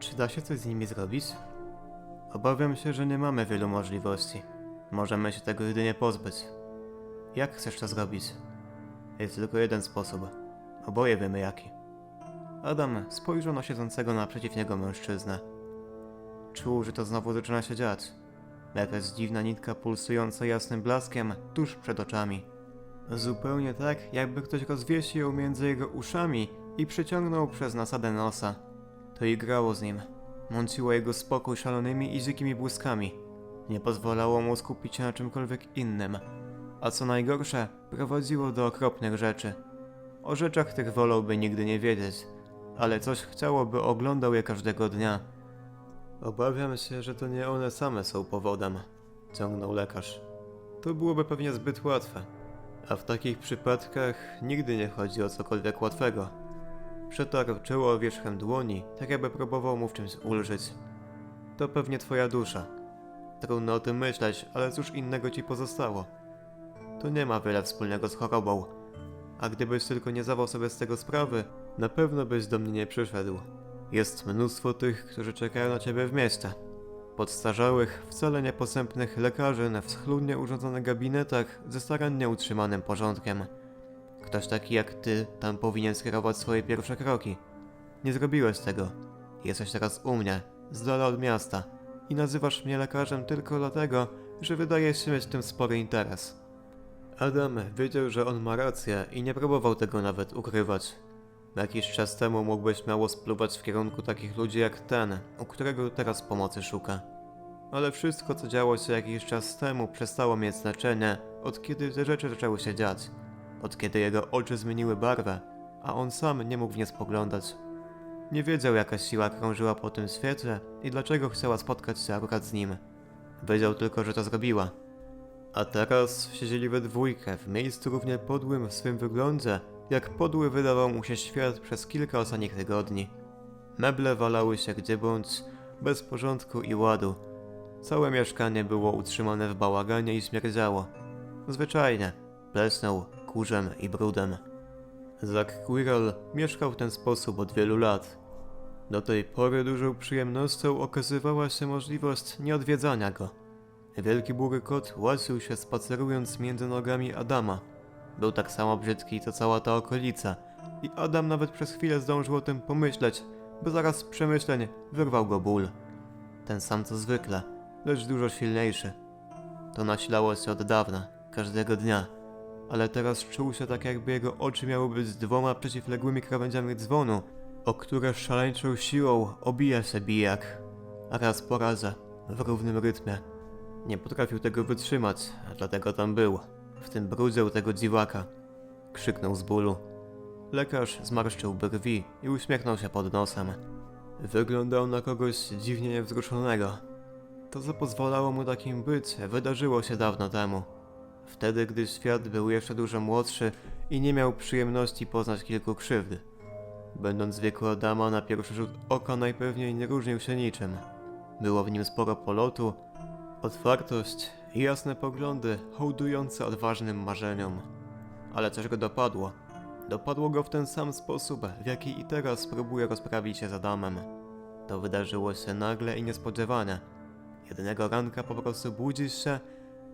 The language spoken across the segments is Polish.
Czy da się coś z nimi zrobić? Obawiam się, że nie mamy wielu możliwości. Możemy się tego jedynie pozbyć. Jak chcesz to zrobić? Jest tylko jeden sposób. Oboje wiemy jaki. Adam spojrzał na siedzącego naprzeciw niego mężczyznę. Czuł, że to znowu zaczyna się dziać. Jakaś dziwna nitka pulsująca jasnym blaskiem tuż przed oczami. Zupełnie tak, jakby ktoś rozwiesił ją między jego uszami i przeciągnął przez nasadę nosa. To igrało z nim. Mąciło jego spokój szalonymi i dzikimi błyskami. Nie pozwalało mu skupić się na czymkolwiek innym. A co najgorsze, prowadziło do okropnych rzeczy. O rzeczach tych wolałby nigdy nie wiedzieć, ale coś chciałoby oglądał je każdego dnia. Obawiam się, że to nie one same są powodem, ciągnął lekarz. To byłoby pewnie zbyt łatwe. A w takich przypadkach nigdy nie chodzi o cokolwiek łatwego. Przetarł czoło wierzchem dłoni, tak jakby próbował mu w czymś ulżyć. To pewnie twoja dusza. Trudno o tym myśleć, ale cóż innego ci pozostało? To nie ma wiele wspólnego z chorobą. A gdybyś tylko nie zdawał sobie z tego sprawy, na pewno byś do mnie nie przyszedł. Jest mnóstwo tych, którzy czekają na ciebie w mieście. Podstarzałych, wcale nieposępnych lekarzy w schludnie urządzonych gabinetach ze starannie utrzymanym porządkiem. Ktoś taki jak ty tam powinien skierować swoje pierwsze kroki. Nie zrobiłeś tego. Jesteś teraz u mnie, z dala od miasta i nazywasz mnie lekarzem tylko dlatego, że wydajesz się mieć w tym spory interes. Adam wiedział, że on ma rację i nie próbował tego nawet ukrywać. Jakiś czas temu mógłbyś miało spluwać w kierunku takich ludzi jak ten, u którego teraz pomocy szuka. Ale wszystko, co działo się jakiś czas temu, przestało mieć znaczenie, od kiedy te rzeczy zaczęły się dziać. Od kiedy jego oczy zmieniły barwę, a on sam nie mógł w nie spoglądać. Nie wiedział, jaka siła krążyła po tym świecie i dlaczego chciała spotkać się akurat z nim. Wiedział tylko, że to zrobiła. A teraz siedzieli we dwójkę w miejscu równie podłym w swym wyglądzie, jak podły wydawał mu się świat przez kilka ostatnich tygodni. Meble walały się gdzie bądź, bez porządku i ładu. Całe mieszkanie było utrzymane w bałaganie i śmierdziało. Zwyczajnie, plesnął, kurzem i brudem. Zack Quirrell mieszkał w ten sposób od wielu lat. Do tej pory dużą przyjemnością okazywała się możliwość nieodwiedzania go. Wielki bury kot łasił się spacerując między nogami Adama. Był tak samo brzydki co cała ta okolica i Adam nawet przez chwilę zdążył o tym pomyśleć, bo zaraz z przemyśleń wyrwał go ból. Ten sam co zwykle, lecz dużo silniejszy. To nasilało się od dawna, każdego dnia, ale teraz czuł się tak jakby jego oczy miały być dwoma przeciwległymi krawędziami dzwonu, o które szaleńczą siłą obija się bijak. Raz po razie, w równym rytmie. Nie potrafił tego wytrzymać, a dlatego tam był, w tym brudzie tego dziwaka. Krzyknął z bólu. Lekarz zmarszczył brwi i uśmiechnął się pod nosem. Wyglądał na kogoś dziwnie niewzruszonego. To, co pozwalało mu takim być, wydarzyło się dawno temu. Wtedy, gdy świat był jeszcze dużo młodszy i nie miał przyjemności poznać kilku krzywd. Będąc w wieku Adama, na pierwszy rzut oka najpewniej nie różnił się niczym. Było w nim sporo polotu, otwartość i jasne poglądy hołdujące odważnym marzeniom. Ale coś go dopadło. Dopadło go w ten sam sposób, w jaki i teraz próbuje rozprawić się z Adamem. To wydarzyło się nagle i niespodziewanie. Jednego ranka po prostu budzisz się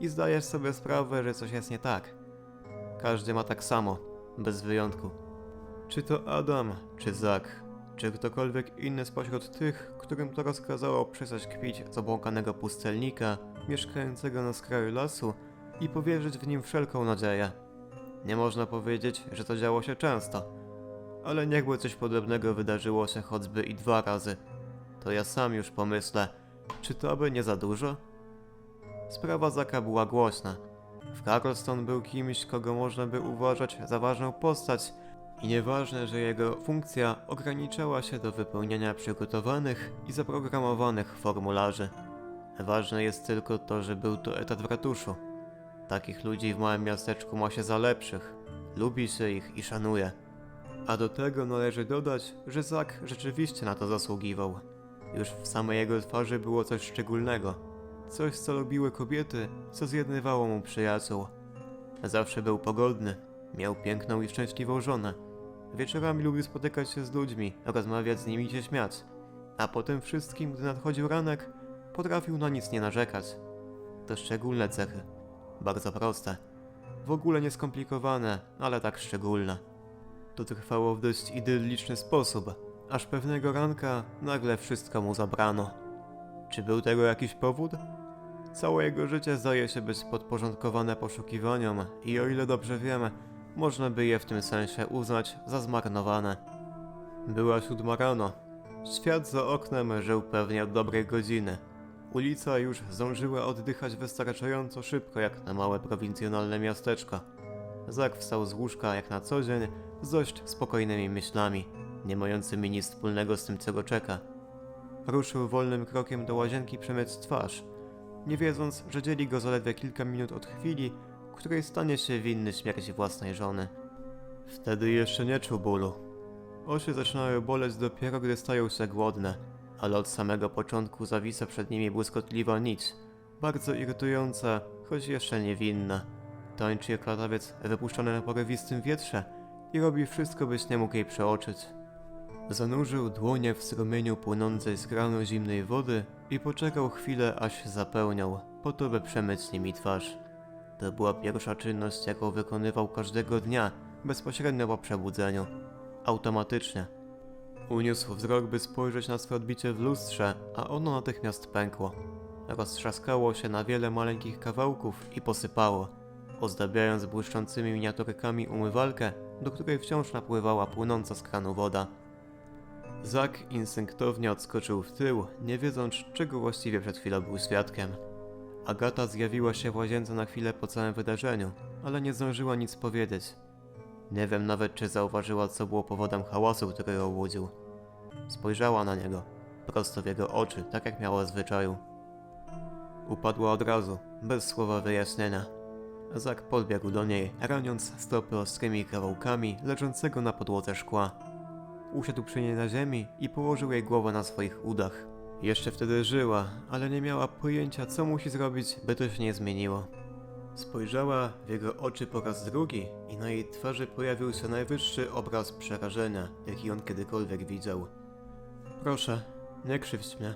i zdajesz sobie sprawę, że coś jest nie tak. Każdy ma tak samo, bez wyjątku. Czy to Adam, czy Zak, czy ktokolwiek inny spośród tych, którym to rozkazało przestać kpić z obłąkanego pustelnika, mieszkającego na skraju lasu i powierzyć w nim wszelką nadzieję. Nie można powiedzieć, że to działo się często, ale niechby coś podobnego wydarzyło się choćby i dwa razy, to ja sam już pomyślę, czy to by nie za dużo? Sprawa Zaka była głośna. W Carlston był kimś, kogo można by uważać za ważną postać i nieważne, że jego funkcja ograniczała się do wypełniania przygotowanych i zaprogramowanych formularzy. Ważne jest tylko to, że był to etat w ratuszu. Takich ludzi w małym miasteczku ma się za lepszych. Lubi się ich i szanuje. A do tego należy dodać, że Zak rzeczywiście na to zasługiwał. Już w samej jego twarzy było coś szczególnego. Coś, co lubiły kobiety, co zjednywało mu przyjaciół. Zawsze był pogodny, miał piękną i szczęśliwą żonę. Wieczorami lubił spotykać się z ludźmi, rozmawiać z nimi i się śmiać. A po tym wszystkim, gdy nadchodził ranek, potrafił na nic nie narzekać. To szczególne cechy. Bardzo proste. W ogóle nieskomplikowane, ale tak szczególne. To trwało w dość idylliczny sposób, aż pewnego ranka nagle wszystko mu zabrano. Czy był tego jakiś powód? Całe jego życie zdaje się być podporządkowane poszukiwaniom i o ile dobrze wiem, można by je w tym sensie uznać za zmarnowane. Była siódma rano. Świat za oknem żył pewnie od dobrej godziny. Ulica już zdążyła oddychać wystarczająco szybko jak na małe prowincjonalne miasteczko. Zak wstał z łóżka jak na co dzień z dość spokojnymi myślami, nie mającymi nic wspólnego z tym, co go czeka. Ruszył wolnym krokiem do łazienki przemyć twarz, nie wiedząc, że dzieli go zaledwie kilka minut od chwili, której stanie się winny śmierci własnej żony. Wtedy jeszcze nie czuł bólu. Oczy zaczynały boleć dopiero, gdy stają się głodne, ale od samego początku zawisa przed nimi błyskotliwa nić, bardzo irytująca, choć jeszcze niewinna. Tańczy jak latawiec wypuszczony na porywistym wietrze i robi wszystko, byś nie mógł jej przeoczyć. Zanurzył dłonie w strumieniu płynącej z granu zimnej wody i poczekał chwilę, aż się zapełniał, po to by przemyć nimi twarz. To była pierwsza czynność, jaką wykonywał każdego dnia, bezpośrednio po przebudzeniu. Automatycznie. Uniósł wzrok, by spojrzeć na swe odbicie w lustrze, a ono natychmiast pękło. Roztrzaskało się na wiele maleńkich kawałków i posypało, ozdabiając błyszczącymi miniaturkami umywalkę, do której wciąż napływała płynąca z kranu woda. Zak instynktownie odskoczył w tył, nie wiedząc, czego właściwie przed chwilą był świadkiem. Agata zjawiła się w łazience na chwilę po całym wydarzeniu, ale nie zdążyła nic powiedzieć. Nie wiem nawet, czy zauważyła, co było powodem hałasu, który ją łudził. Spojrzała na niego, prosto w jego oczy, tak jak miała zwyczaju. Upadła od razu, bez słowa wyjaśnienia. Zak podbiegł do niej, raniąc stopy ostrymi kawałkami leżącego na podłodze szkła. Usiadł przy niej na ziemi i położył jej głowę na swoich udach. Jeszcze wtedy żyła, ale nie miała pojęcia, co musi zrobić, by to się nie zmieniło. Spojrzała w jego oczy po raz drugi i na jej twarzy pojawił się najwyższy obraz przerażenia, jaki on kiedykolwiek widział. Proszę, nie krzywdź mnie.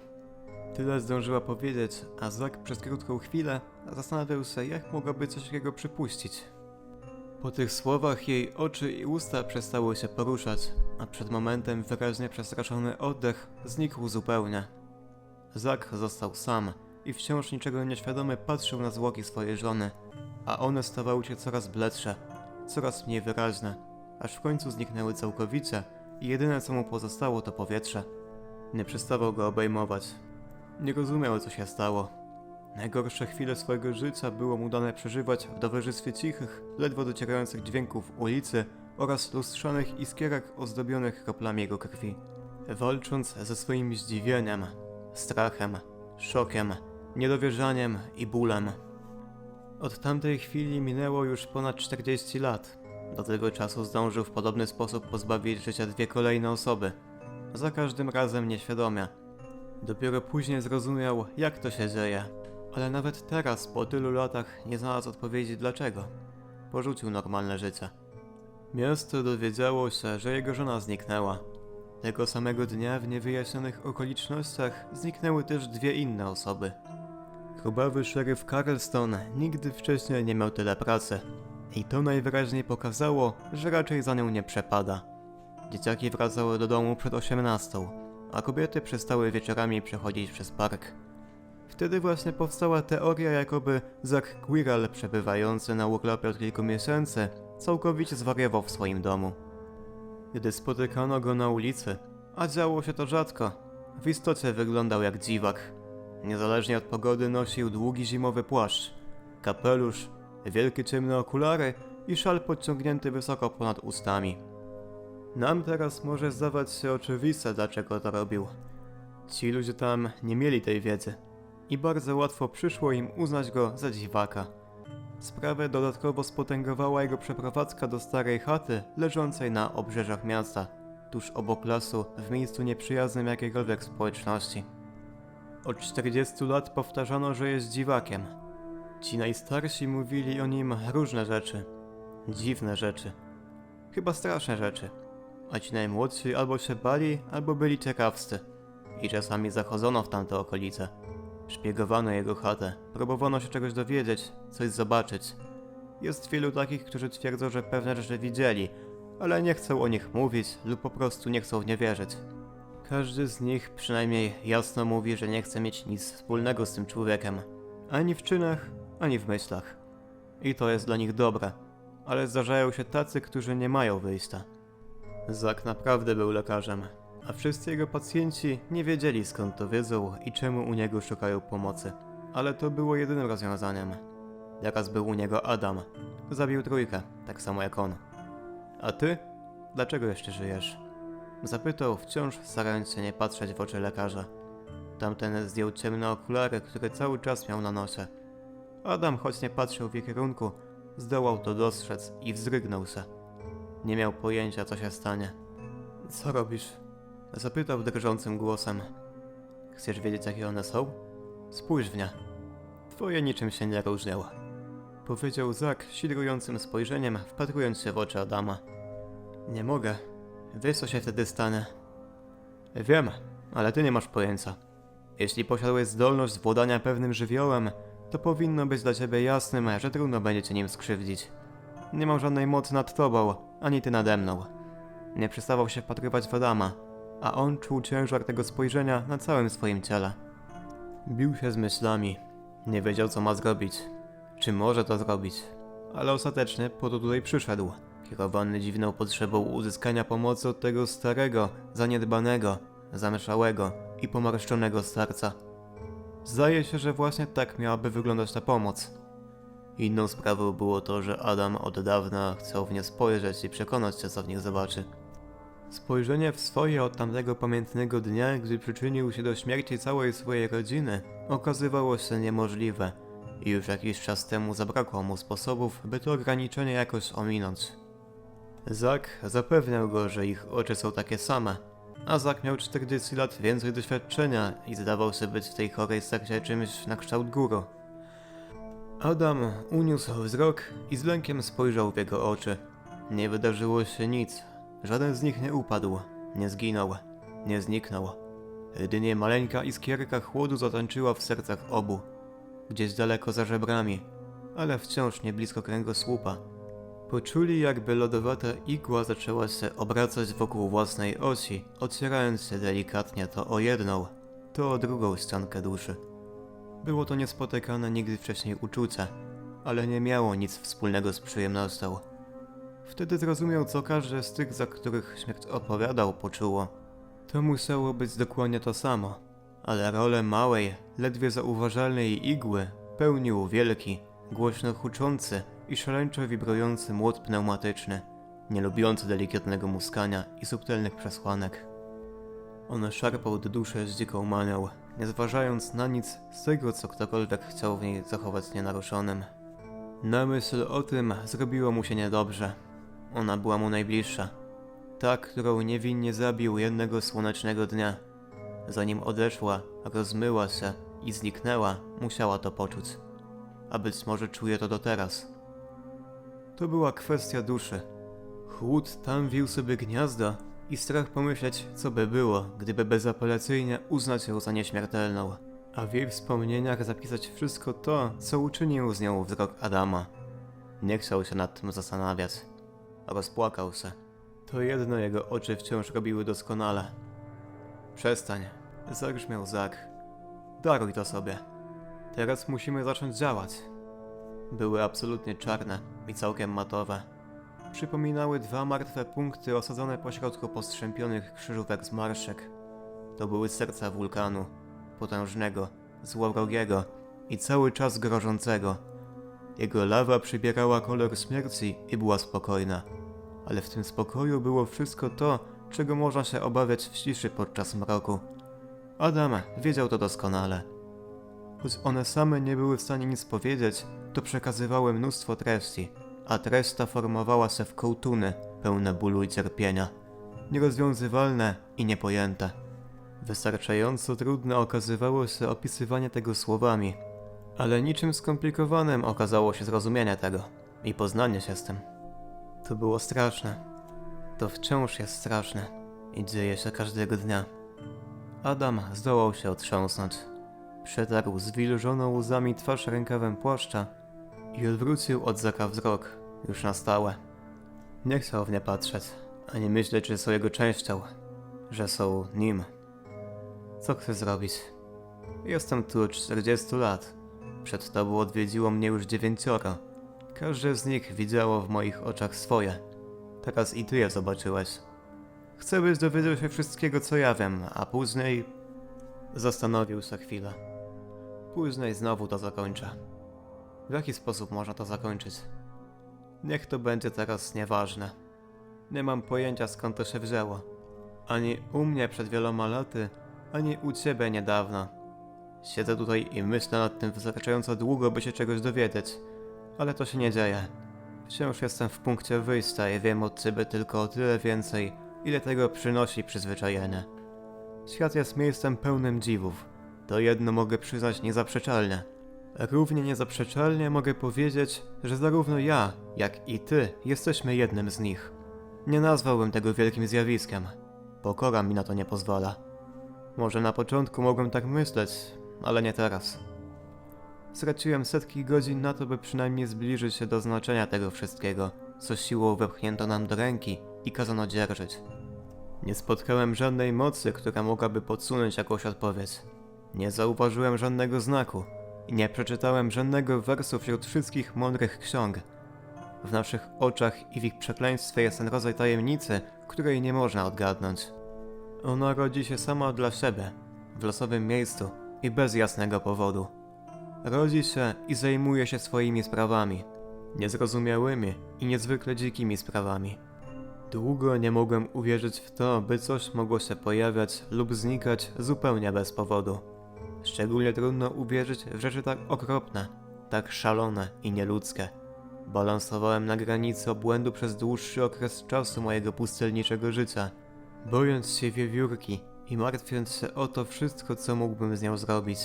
Tyle zdążyła powiedzieć, a Zak przez krótką chwilę zastanawiał się, jak mogłaby coś takiego przypuścić. Po tych słowach jej oczy i usta przestały się poruszać, a przed momentem wyraźnie przestraszony oddech znikł zupełnie. Zak został sam i wciąż niczego nieświadomy patrzył na zwłoki swojej żony, a one stawały się coraz bledsze, coraz mniej wyraźne, aż w końcu zniknęły całkowicie i jedyne co mu pozostało to powietrze. Nie przestawał go obejmować. Nie rozumiał co się stało. Najgorsze chwile swojego życia było mu dane przeżywać w towarzystwie cichych, ledwo docierających dźwięków ulicy oraz lustrzanych iskierek ozdobionych kroplami jego krwi. Walcząc ze swoim zdziwieniem, strachem, szokiem, niedowierzaniem i bólem. Od tamtej chwili minęło już ponad 40 lat. Do tego czasu zdążył w podobny sposób pozbawić życia dwie kolejne osoby. Za każdym razem nieświadomie. Dopiero później zrozumiał, jak to się dzieje. Ale nawet teraz, po tylu latach, nie znalazł odpowiedzi dlaczego. Porzucił normalne życie. Miasto dowiedziało się, że jego żona zniknęła. Tego samego dnia w niewyjaśnionych okolicznościach zniknęły też dwie inne osoby. Chrubawy szeryf Carlston nigdy wcześniej nie miał tyle pracy. I to najwyraźniej pokazało, że raczej za nią nie przepada. Dzieciaki wracały do domu przed osiemnastą, a kobiety przestały wieczorami przechodzić przez park. Wtedy właśnie powstała teoria, jakoby Zack Quirrell, przebywający na urlopie od kilku miesięcy, całkowicie zwariował w swoim domu. Gdy spotykano go na ulicy, a działo się to rzadko, w istocie wyglądał jak dziwak. Niezależnie od pogody nosił długi zimowy płaszcz, kapelusz, wielkie ciemne okulary i szal podciągnięty wysoko ponad ustami. Nam teraz może zdawać się oczywiste, dlaczego to robił. Ci ludzie tam nie mieli tej wiedzy i bardzo łatwo przyszło im uznać go za dziwaka. Sprawę dodatkowo spotęgowała jego przeprowadzka do starej chaty leżącej na obrzeżach miasta, tuż obok lasu, w miejscu nieprzyjaznym jakiejkolwiek społeczności. Od 40 lat powtarzano, że jest dziwakiem. Ci najstarsi mówili o nim różne rzeczy, dziwne rzeczy, chyba straszne rzeczy, a ci najmłodsi albo się bali, albo byli ciekawscy i czasami zachodzono w tamte okolice. Szpiegowano jego chatę, próbowano się czegoś dowiedzieć, coś zobaczyć. Jest wielu takich, którzy twierdzą, że pewne rzeczy widzieli, ale nie chcą o nich mówić lub po prostu nie chcą w nie wierzyć. Każdy z nich przynajmniej jasno mówi, że nie chce mieć nic wspólnego z tym człowiekiem. Ani w czynach, ani w myślach. I to jest dla nich dobre. Ale zdarzają się tacy, którzy nie mają wyjścia. Zak naprawdę był lekarzem, a wszyscy jego pacjenci nie wiedzieli skąd to wiedzą i czemu u niego szukają pomocy. Ale to było jedynym rozwiązaniem. Teraz był u niego Adam. Zabił trójkę, tak samo jak on. A ty? Dlaczego jeszcze żyjesz? Zapytał, wciąż starając się nie patrzeć w oczy lekarza. Tamten zdjął ciemne okulary, które cały czas miał na nosie. Adam, choć nie patrzył w jej kierunku, zdołał to dostrzec i wzrygnął się. Nie miał pojęcia, co się stanie. Co robisz? Zapytał drżącym głosem. Chcesz wiedzieć, jakie one są? Spójrz w nie. Twoje niczym się nie różnią. Powiedział Zak sidrującym spojrzeniem, wpatrując się w oczy Adama. Nie mogę. Wiesz, co się wtedy stanie. Wiem, ale ty nie masz pojęcia. Jeśli posiadłeś zdolność władania pewnym żywiołem, to powinno być dla ciebie jasnym, że trudno będzie cię nim skrzywdzić. Nie mam żadnej mocy nad tobą, ani ty nade mną. Nie przestawał się wpatrywać w Adama, a on czuł ciężar tego spojrzenia na całym swoim ciele. Bił się z myślami. Nie wiedział, co ma zrobić. Czy może to zrobić? Ale ostatecznie po to tutaj przyszedł. Kierowany dziwną potrzebą uzyskania pomocy od tego starego, zaniedbanego, zameszałego i pomarszczonego starca. Zdaje się, że właśnie tak miałaby wyglądać ta pomoc. Inną sprawą było to, że Adam od dawna chciał w nie spojrzeć i przekonać się, co w nich zobaczy. Spojrzenie w swoje od tamtego pamiętnego dnia, gdy przyczynił się do śmierci całej swojej rodziny, okazywało się niemożliwe i już jakiś czas temu zabrakło mu sposobów, by to ograniczenie jakoś ominąć. Zak zapewniał go, że ich oczy są takie same, a Zak miał 40 lat więcej doświadczenia i zdawał się być w tej chorej sekcie czymś na kształt. Adam uniósł wzrok i z lękiem spojrzał w jego oczy. Nie wydarzyło się nic. Żaden z nich nie upadł, nie zginął, nie zniknął. Jedynie maleńka iskierka chłodu zatańczyła w sercach obu. Gdzieś daleko za żebrami, ale wciąż nie blisko kręgosłupa. Poczuli, jakby lodowata igła zaczęła się obracać wokół własnej osi, ocierając się delikatnie to o jedną, to o drugą ściankę duszy. Było to niespotykane nigdy wcześniej uczucie, ale nie miało nic wspólnego z przyjemnością. Wtedy zrozumiał, co każde z tych, za których śmierć odpowiadał, poczuło. To musiało być dokładnie to samo, ale rolę małej, ledwie zauważalnej igły pełnił wielki, głośno huczący i szaleńczo wibrujący młot pneumatyczny, nie lubiący delikatnego muskania i subtelnych przesłanek. On szarpał do duszy z dziką manią, nie zważając na nic z tego, co ktokolwiek chciał w niej zachować nienaruszonym. Na myśl o tym zrobiło mu się niedobrze. Ona była mu najbliższa. Ta, którą niewinnie zabił jednego słonecznego dnia. Zanim odeszła, rozmyła się i zniknęła, musiała to poczuć. A być może czuje to do teraz. To była kwestia duszy. Chłód tam wił sobie gniazdo i strach pomyśleć, co by było, gdyby bezapelacyjnie uznać ją za nieśmiertelną. A w jej wspomnieniach zapisać wszystko to, co uczynił z nią wzrok Adama. Nie chciał się nad tym zastanawiać. Rozpłakał się. To jedno jego oczy wciąż robiły doskonale. Przestań. Zagrzmiał Zak. Daruj to sobie. Teraz musimy zacząć działać. Były absolutnie czarne i całkiem matowe. Przypominały dwa martwe punkty osadzone pośrodku postrzępionych krzyżówek z marszek. To były serca wulkanu, potężnego, złowrogiego i cały czas grożącego. Jego lawa przybierała kolor śmierci i była spokojna. Ale w tym spokoju było wszystko to, czego można się obawiać w ciszy podczas mroku. Adam wiedział to doskonale. Choć one same nie były w stanie nic powiedzieć, to przekazywały mnóstwo treści, a treść ta formowała się w kołtuny, pełne bólu i cierpienia. Nierozwiązywalne i niepojęte. Wystarczająco trudne okazywało się opisywanie tego słowami, ale niczym skomplikowanym okazało się zrozumienie tego i poznanie się z tym. To było straszne. To wciąż jest straszne i dzieje się każdego dnia. Adam zdołał się otrząsnąć. Przetarł zwilżoną łzami twarz rękawem płaszcza i odwrócił od Zaka wzrok, już na stałe. Nie chciał w nie patrzeć, ani myśleć, że są jego częścią, że są nim. Co chcę zrobić? Jestem tu od 40 lat. Przed tobą odwiedziło mnie już dziewięcioro. Każde z nich widziało w moich oczach swoje. Teraz i ty je zobaczyłeś. Chcę, byś dowiedział się wszystkiego, co ja wiem, a później... Zastanowił się chwilę. Później znowu to zakończę. W jaki sposób można to zakończyć? Niech to będzie teraz nieważne. Nie mam pojęcia skąd to się wzięło. Ani u mnie przed wieloma laty, ani u ciebie niedawno. Siedzę tutaj i myślę nad tym wystarczająco długo, by się czegoś dowiedzieć, ale to się nie dzieje. Wciąż jestem w punkcie wyjścia i wiem od ciebie tylko o tyle więcej, ile tego przynosi przyzwyczajenie. Świat jest miejscem pełnym dziwów. To jedno mogę przyznać niezaprzeczalne. Równie niezaprzeczalnie mogę powiedzieć, że zarówno ja, jak i ty jesteśmy jednym z nich. Nie nazwałbym tego wielkim zjawiskiem. Pokora mi na to nie pozwala. Może na początku mogłem tak myśleć, ale nie teraz. Straciłem setki godzin na to, by przynajmniej zbliżyć się do znaczenia tego wszystkiego, co siłą wepchnięto nam do ręki i kazano dzierżyć. Nie spotkałem żadnej mocy, która mogłaby podsunąć jakąś odpowiedź. Nie zauważyłem żadnego znaku i nie przeczytałem żadnego wersu wśród wszystkich mądrych ksiąg. W naszych oczach i w ich przekleństwie jest ten rodzaj tajemnicy, której nie można odgadnąć. Ona rodzi się sama dla siebie, w losowym miejscu i bez jasnego powodu. Rodzi się i zajmuje się swoimi sprawami, niezrozumiałymi i niezwykle dzikimi sprawami. Długo nie mogłem uwierzyć w to, by coś mogło się pojawiać lub znikać zupełnie bez powodu. Szczególnie trudno uwierzyć w rzeczy tak okropne, tak szalone i nieludzkie. Balansowałem na granicy obłędu przez dłuższy okres czasu mojego pustelniczego życia, bojąc się wiewiórki i martwiąc się o to wszystko, co mógłbym z nią zrobić.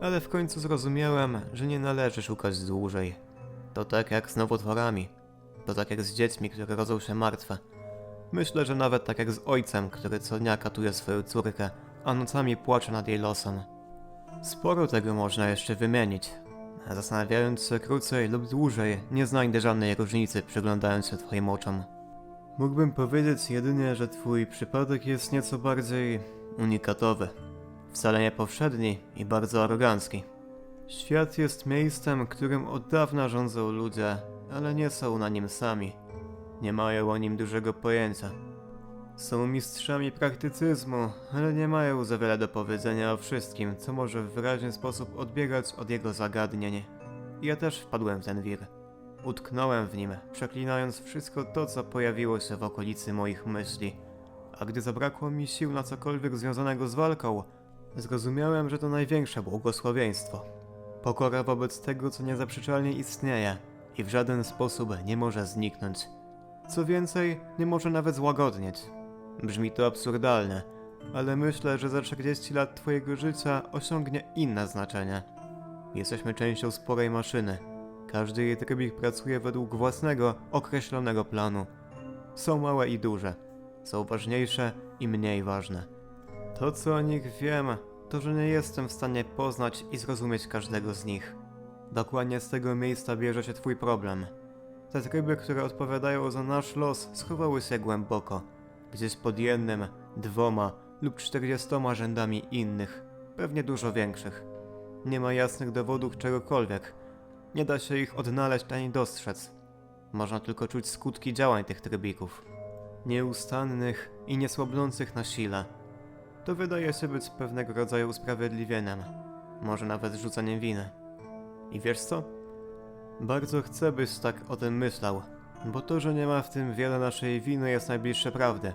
Ale w końcu zrozumiałem, że nie należy szukać dłużej. To tak jak z nowotworami. To tak jak z dziećmi, które rodzą się martwe. Myślę, że nawet tak jak z ojcem, który co dnia katuje swoją córkę, a nocami płacze nad jej losem. Sporo tego można jeszcze wymienić. Zastanawiając się krócej lub dłużej, nie znajdę żadnej różnicy przyglądając się twoim oczom. Mógłbym powiedzieć jedynie, że twój przypadek jest nieco bardziej unikatowy. Wcale nie powszedni i bardzo arogancki. Świat jest miejscem, którym od dawna rządzą ludzie, ale nie są na nim sami. Nie mają o nim dużego pojęcia. Są mistrzami praktycyzmu, ale nie mają za wiele do powiedzenia o wszystkim, co może w wyraźny sposób odbiegać od jego zagadnień. Ja też wpadłem w ten wir. Utknąłem w nim, przeklinając wszystko to, co pojawiło się w okolicy moich myśli. A gdy zabrakło mi sił na cokolwiek związanego z walką, zrozumiałem, że to największe błogosławieństwo. Pokora wobec tego, co niezaprzeczalnie istnieje i w żaden sposób nie może zniknąć. Co więcej, nie może nawet złagodnieć. Brzmi to absurdalne, ale myślę, że za 40 lat Twojego życia osiągnie inne znaczenie. Jesteśmy częścią sporej maszyny. Każdy jej trybik pracuje według własnego, określonego planu. Są małe i duże. Są ważniejsze i mniej ważne. To, co o nich wiem, to, że nie jestem w stanie poznać i zrozumieć każdego z nich. Dokładnie z tego miejsca bierze się Twój problem. Te tryby, które odpowiadają za nasz los, schowały się głęboko, gdzieś pod jednym, dwoma lub czterdziestoma rzędami innych, pewnie dużo większych. Nie ma jasnych dowodów czegokolwiek, nie da się ich odnaleźć ani dostrzec. Można tylko czuć skutki działań tych trybików. Nieustannych i niesłabnących na sile. To wydaje się być pewnego rodzaju usprawiedliwieniem, może nawet rzuceniem winy. I wiesz co? Bardzo chcę, byś tak o tym myślał, bo to, że nie ma w tym wiele naszej winy jest najbliższe prawdy.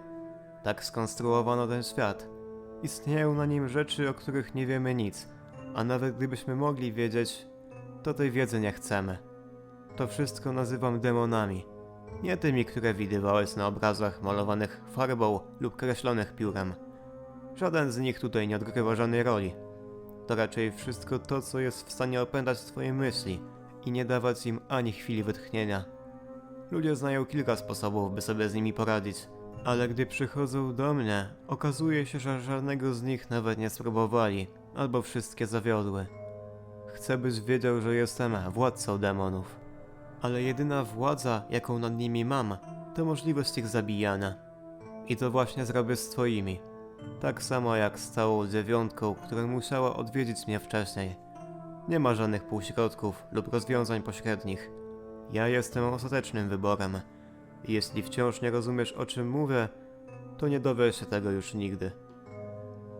Tak skonstruowano ten świat. Istnieją na nim rzeczy, o których nie wiemy nic, a nawet gdybyśmy mogli wiedzieć, to tej wiedzy nie chcemy. To wszystko nazywam demonami. Nie tymi, które widywałeś na obrazach malowanych farbą lub kreślonych piórem. Żaden z nich tutaj nie odgrywa żadnej roli. To raczej wszystko to, co jest w stanie opętać twoje myśli i nie dawać im ani chwili wytchnienia. Ludzie znają kilka sposobów, by sobie z nimi poradzić. Ale gdy przychodzą do mnie, okazuje się, że żadnego z nich nawet nie spróbowali, albo wszystkie zawiodły. Chcę, byś wiedział, że jestem władcą demonów. Ale jedyna władza, jaką nad nimi mam, to możliwość ich zabijania. I to właśnie zrobię z twoimi. Tak samo jak z całą dziewiątką, która musiała odwiedzić mnie wcześniej. Nie ma żadnych półśrodków lub rozwiązań pośrednich. Ja jestem ostatecznym wyborem. Jeśli wciąż nie rozumiesz o czym mówię, to nie dowiesz się tego już nigdy.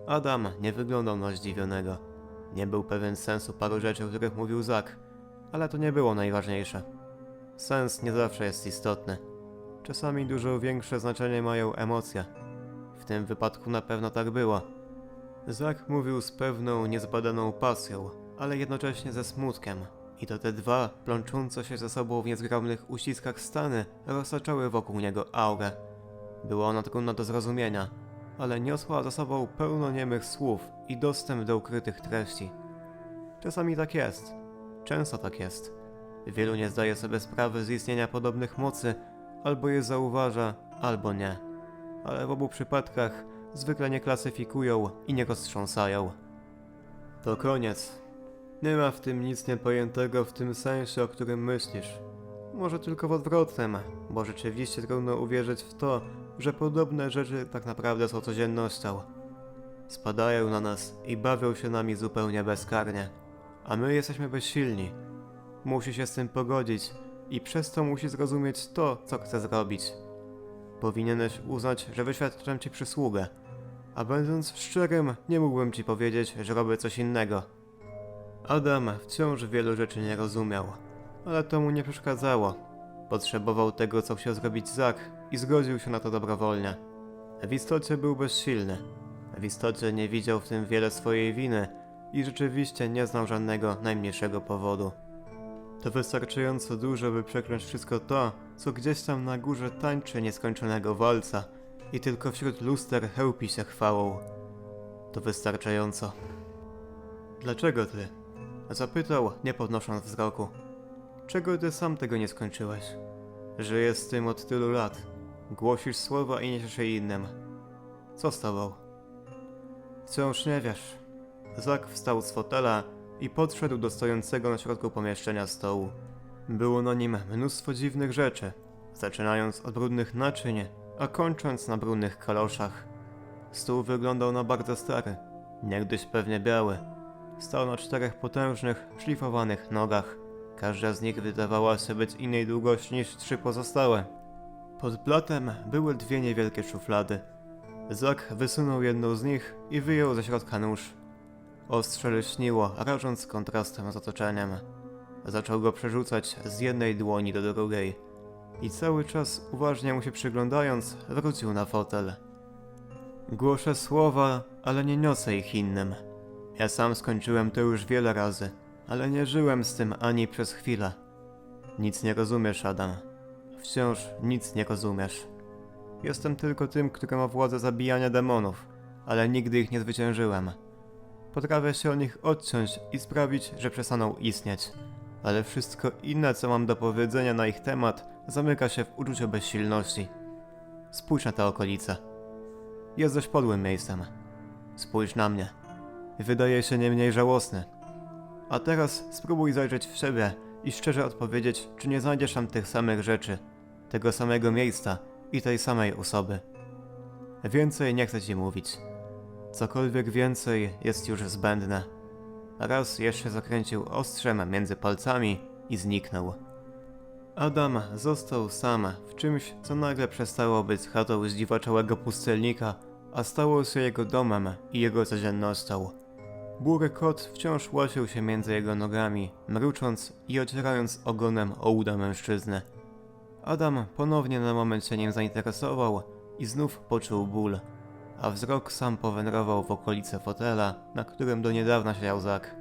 Adam nie wyglądał na zdziwionego. Nie był pewien sensu paru rzeczy, o których mówił Zak, ale to nie było najważniejsze. Sens nie zawsze jest istotny. Czasami dużo większe znaczenie mają emocje. W tym wypadku na pewno tak było. Zak mówił z pewną niezbadaną pasją, ale jednocześnie ze smutkiem. I to te dwa, plączące się ze sobą w niezgromnych uściskach stany, roztaczały wokół niego aurę. Była ona trudna do zrozumienia, ale niosła za sobą pełno niemych słów i dostęp do ukrytych treści. Czasami tak jest. Często tak jest. Wielu nie zdaje sobie sprawy z istnienia podobnych mocy, albo je zauważa, albo nie. Ale w obu przypadkach zwykle nie klasyfikują i nie roztrząsają. To koniec. Nie ma w tym nic niepojętego w tym sensie, o którym myślisz. Może tylko w odwrotnym, bo rzeczywiście trudno uwierzyć w to, że podobne rzeczy tak naprawdę są codziennością. Spadają na nas i bawią się nami zupełnie bezkarnie, a my jesteśmy bezsilni. Musi się z tym pogodzić i przez to musi zrozumieć to, co chce zrobić. Powinieneś uznać, że wyświadczam ci przysługę, a będąc szczerym, nie mógłbym ci powiedzieć, że robię coś innego. Adam wciąż wielu rzeczy nie rozumiał, ale to mu nie przeszkadzało. Potrzebował tego, co chciał zrobić Zak i zgodził się na to dobrowolnie. W istocie był bezsilny. W istocie nie widział w tym wiele swojej winy i rzeczywiście nie znał żadnego najmniejszego powodu. To wystarczająco dużo, by przekląć wszystko to, co gdzieś tam na górze tańczy nieskończonego walca i tylko wśród luster chełpi się chwałą. To wystarczająco. Dlaczego ty? Zapytał, nie podnosząc wzroku. Czego ty sam tego nie skończyłeś? Żyjesz z tym od tylu lat. Głosisz słowa i niesiesz je innym. Co z tobą? Wciąż nie wiesz. Zak wstał z fotela i podszedł do stojącego na środku pomieszczenia stołu. Było na nim mnóstwo dziwnych rzeczy, zaczynając od brudnych naczyń, a kończąc na brudnych kaloszach. Stół wyglądał na bardzo stary, niegdyś pewnie biały. Stał na czterech potężnych, szlifowanych nogach. Każda z nich wydawała się być innej długości niż trzy pozostałe. Pod blatem były dwie niewielkie szuflady. Zak wysunął jedną z nich i wyjął ze środka nóż. Ostrze lśniło, rażąc kontrastem z otoczeniem. Zaczął go przerzucać z jednej dłoni do drugiej. I cały czas, uważnie mu się przyglądając, wrócił na fotel. Głoszę słowa, ale nie niosę ich innym. Ja sam skończyłem to już wiele razy, ale nie żyłem z tym ani przez chwilę. Nic nie rozumiesz, Adam. Wciąż nic nie rozumiesz. Jestem tylko tym, który ma władzę zabijania demonów, ale nigdy ich nie zwyciężyłem. Potrafię się od nich odciąć i sprawić, że przestaną istnieć. Ale wszystko inne, co mam do powiedzenia na ich temat, zamyka się w uczuciu bezsilności. Spójrz na te okolice. Jest dość podłym miejscem. Spójrz na mnie. Wydaje się nie mniej żałosny. A teraz spróbuj zajrzeć w siebie i szczerze odpowiedzieć, czy nie znajdziesz tam tych samych rzeczy, tego samego miejsca i tej samej osoby. Więcej nie chcę ci mówić. Cokolwiek więcej jest już zbędne. Raz jeszcze zakręcił ostrzem między palcami i zniknął. Adam został sam w czymś, co nagle przestało być chatą zdziwaczałego pustelnika, a stało się jego domem i jego codziennością. Bury kot wciąż łasił się między jego nogami, mrucząc i ocierając ogonem o uda mężczyzny. Adam ponownie na moment się nim zainteresował i znów poczuł ból, a wzrok sam powędrował w okolice fotela, na którym do niedawna siedział Zak.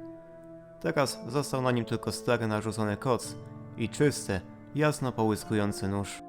Teraz został na nim tylko stary narzucony koc i czysty, jasno połyskujący nóż.